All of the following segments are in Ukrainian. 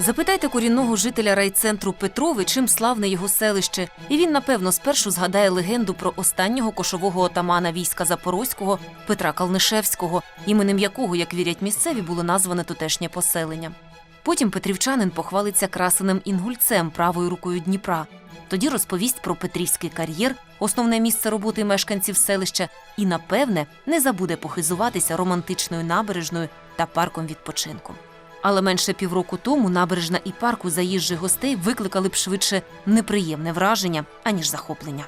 Запитайте корінного жителя райцентру Петрови, чим славне його селище, і він напевно спершу згадає легенду про останнього кошового отамана війська Запорозького Петра Калнишевського, іменем якого, як вірять місцеві, було назване тутешнє поселення. Потім петрівчанин похвалиться красеним інгульцем правою рукою Дніпра. Тоді розповість про Петрівський кар'єр, основне місце роботи мешканців селища, і, напевне, не забуде похизуватися романтичною набережною та парком відпочинку. Але менше півроку тому набережна і парк у заїжджих гостей викликали б швидше неприємне враження, аніж захоплення.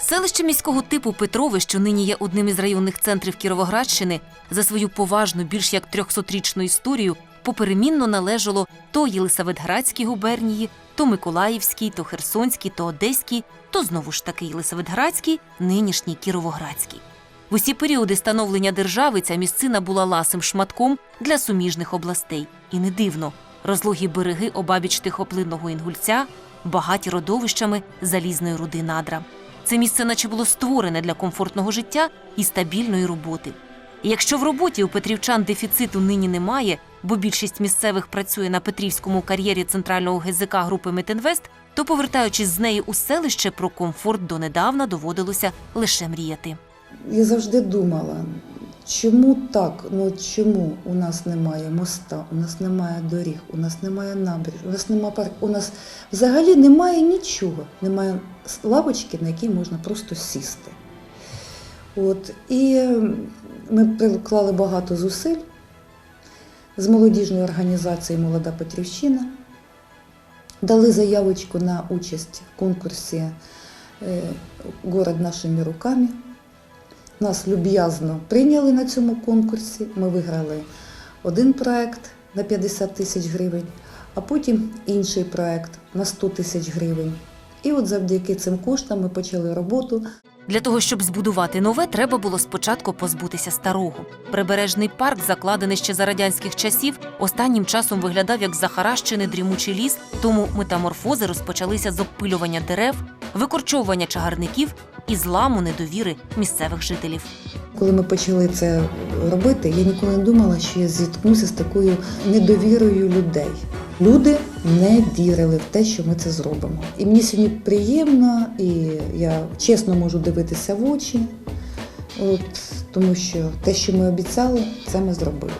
Селище міського типу Петрове, що нині є одним із районних центрів Кіровоградщини, за свою поважну, більш як 300-річну історію, поперемінно належало то Єлисаветградській губернії, то Миколаївській, то Херсонській, то Одеській, то знову ж таки Єлисаветградській, нинішній Кіровоградській. В усі періоди становлення держави ця місцина була ласим шматком для суміжних областей. І не дивно, розлогі береги обабіч тихоплинного інгульця, багаті родовищами залізної руди надра. Це місце наче було створене для комфортного життя і стабільної роботи. І якщо в роботі у петрівчан дефіциту нині немає, бо більшість місцевих працює на Петрівському кар'єрі центрального ГЗК групи Метинвест, то повертаючись з неї у селище, про комфорт донедавна доводилося лише мріяти. Я завжди думала, чому так? Ну чому у нас немає моста, у нас немає доріг, у нас немає набережних, у нас немає парку, у нас взагалі немає нічого, немає лавочки, на якій можна просто сісти. От, і ми приклали багато зусиль з молодіжної організації Молода Петрівщина. Дали заявочку на участь в конкурсі е, Город нашими руками. Нас люб'язно прийняли на цьому конкурсі. Ми виграли один проект на 50 тисяч гривень, а потім інший проект на 100 тисяч гривень. І от завдяки цим коштам ми почали роботу. Для того, щоб збудувати нове, треба було спочатку позбутися старого. Прибережний парк, закладений ще за радянських часів, останнім часом виглядав як захаращений дрімучий ліс, тому метаморфози розпочалися з обпилювання дерев, викорчовування чагарників і зламу недовіри місцевих жителів. Коли ми почали це робити, я ніколи не думала, що я зіткнуся з такою недовірою людей. Люди не вірили в те, що ми це зробимо. І мені сьогодні приємно, і я чесно можу дивитися в очі, от, тому що те, що ми обіцяли, це ми зробили.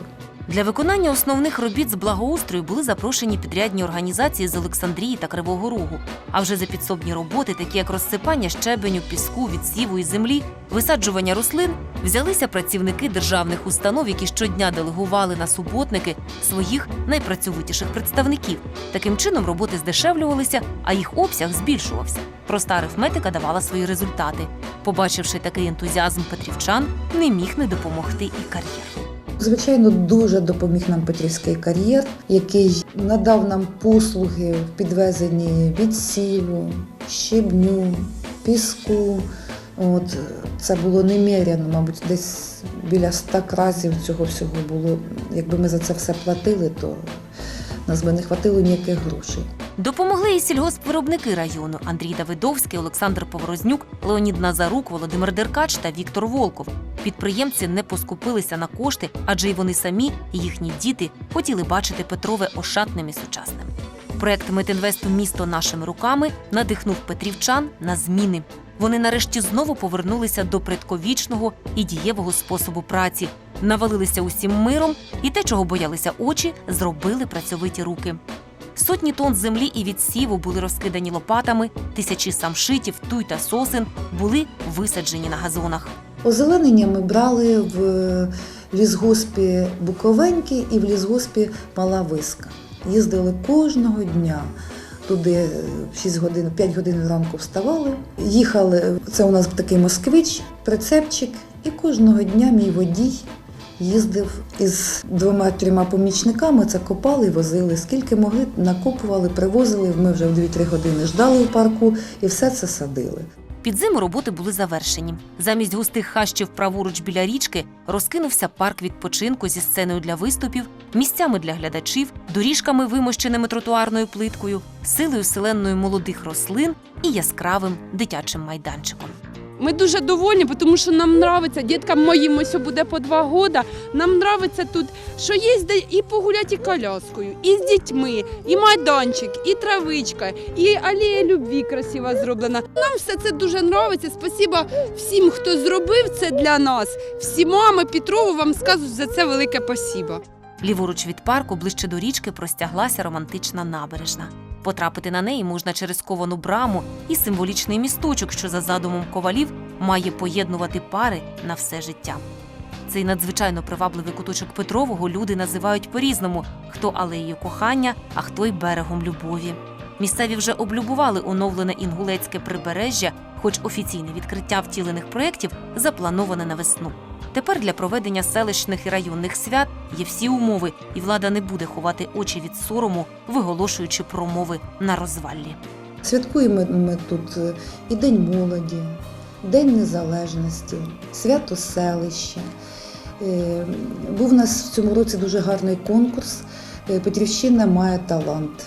Для виконання основних робіт з благоустрою були запрошені підрядні організації з Олександрії та Кривого Рогу. А вже за підсобні роботи, такі як розсипання щебеню, піску, відсіву і землі, висаджування рослин, взялися працівники державних установ, які щодня делегували на суботники своїх найпрацьовитіших представників. Таким чином роботи здешевлювалися, а їх обсяг збільшувався. Проста арифметика давала свої результати. Побачивши такий ентузіазм петрівчан, не міг не допомогти і кар'єр. Звичайно, дуже допоміг нам Петрівський кар'єр, який надав нам послуги в підвезенні відсіву, щебню, піску. От, це було неміряно, мабуть, десь біля ста кразів цього всього було. Якби ми за це все платили, то нас би не хватило ніяких грошей. Допомогли і сільгоспвиробники району Андрій Давидовський, Олександр Поворознюк, Леонід Назарук, Володимир Деркач та Віктор Волков. Підприємці не поскупилися на кошти, адже й вони самі, і їхні діти хотіли бачити Петрове ошатним і сучасним. Проект Метинвесту Місто нашими руками надихнув петрівчан на зміни. Вони нарешті знову повернулися до предковічного і дієвого способу праці, навалилися усім миром, і те, чого боялися очі, зробили працьовиті руки. Сотні тонн землі і відсіву були розкидані лопатами, тисячі самшитів, туй та сосен були висаджені на газонах. Озеленення ми брали в лісгоспі Буковенький і в лісгоспі Мала Виска. Їздили кожного дня. Туди 6 годин, 5 годин зранку вставали. Їхали, це у нас такий москвич, прицепчик, і кожного дня мій водій їздив із двома-трьома помічниками, це копали возили. Скільки могли, накопували, привозили. Ми вже в 2-3 години ждали у парку і все це садили. Під зиму роботи були завершені. Замість густих хащів праворуч біля річки розкинувся парк відпочинку зі сценою для виступів, місцями для глядачів, доріжками, вимощеними тротуарною плиткою, силою селенною молодих рослин і яскравим дитячим майданчиком. Ми дуже довольні, тому що нам подобається, діткам моїм ось буде по два роки. Нам подобається тут, що є і погуляти і коляскою, і з дітьми, і майданчик, і травичка, і алея любві красиво зроблена. Нам все це дуже подобається. Спасіба всім, хто зробив це для нас. Всі мами Петрову вам скажуть за це велике спасіба. Ліворуч від парку, ближче до річки, простяглася романтична набережна. Потрапити на неї можна через ковану браму і символічний місточок, що за задумом ковалів має поєднувати пари на все життя. Цей надзвичайно привабливий куточок Петрового люди називають по-різному: хто алеєю кохання, а хто й берегом любові. Місцеві вже облюбували оновлене інгулецьке прибережжя, хоч офіційне відкриття втілених проєктів заплановане на весну. Тепер для проведення селищних і районних свят є всі умови, і влада не буде ховати очі від сорому, виголошуючи промови на розваллі. Святкуємо ми тут е, і День молоді, День Незалежності, свято селища. Е, Був у нас в цьому році дуже гарний конкурс. е, Петрівщина має талант.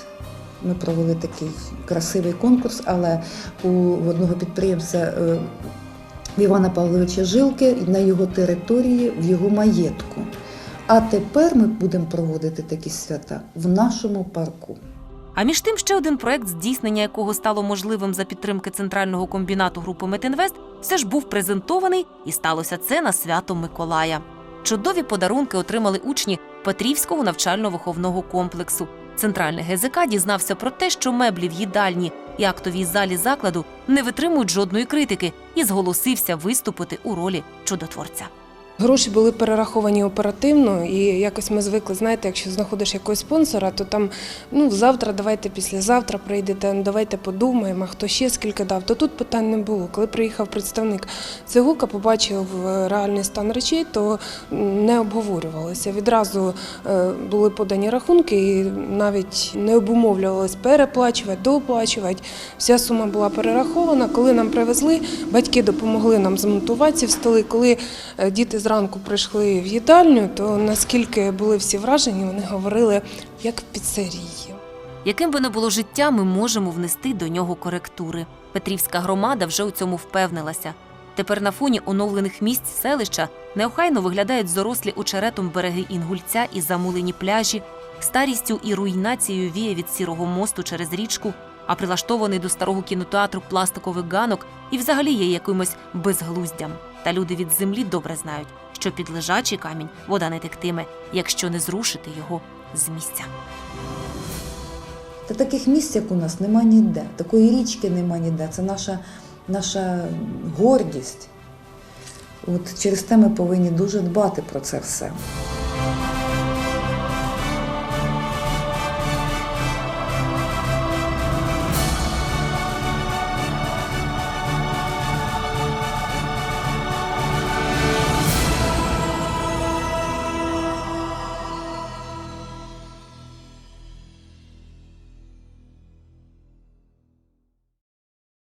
Ми провели такий красивий конкурс, але у одного підприємця Івана Павловича Жилки на його території, в його маєтку. А тепер ми будемо проводити такі свята в нашому парку. А між тим ще один проект, здійснення якого стало можливим за підтримки центрального комбінату групи Метінвест, все ж був презентований, і сталося це на свято Миколая. Чудові подарунки отримали учні Петрівського навчально-виховного комплексу. Центральний ГЗК дізнався про те, що меблі в їдальні і актовій залі закладу не витримують жодної критики, і зголосився виступити у ролі чудотворця. Гроші були перераховані оперативно, і якось ми звикли, знаєте, якщо знаходиш якогось спонсора, то там ну завтра, давайте післязавтра прийдете, ну, давайте подумаємо, хто ще скільки дав. То тут питань не було. Коли приїхав представник Цигука, побачив е, реальний стан речей, то не обговорювалося. Відразу е, були подані рахунки, і навіть не обумовлювалось переплачувати, дооплачувати. Вся сума була перерахована. Коли нам привезли, батьки допомогли нам змонтувати ці столи. Коли е, діти зранку прийшли в їдальню, то наскільки були всі вражені, вони говорили, як в піцерії. Яким би не було життя, ми можемо внести до нього коректури. Петрівська громада вже у цьому впевнилася. Тепер на фоні оновлених місць селища неохайно виглядають зорослі очеретом береги Інгульця і замулені пляжі, старістю і руйнацією віє від сірого мосту через річку, а прилаштований до старого кінотеатру пластикових ганок і взагалі є якимось безглуздям. Та люди від землі добре знають, що під лежачий камінь вода не тектиме, якщо не зрушити його з місця. Та таких місць, як у нас, нема ніде. Такої річки нема ніде. Це наша, наша гордість. От через те ми повинні дуже дбати про це все.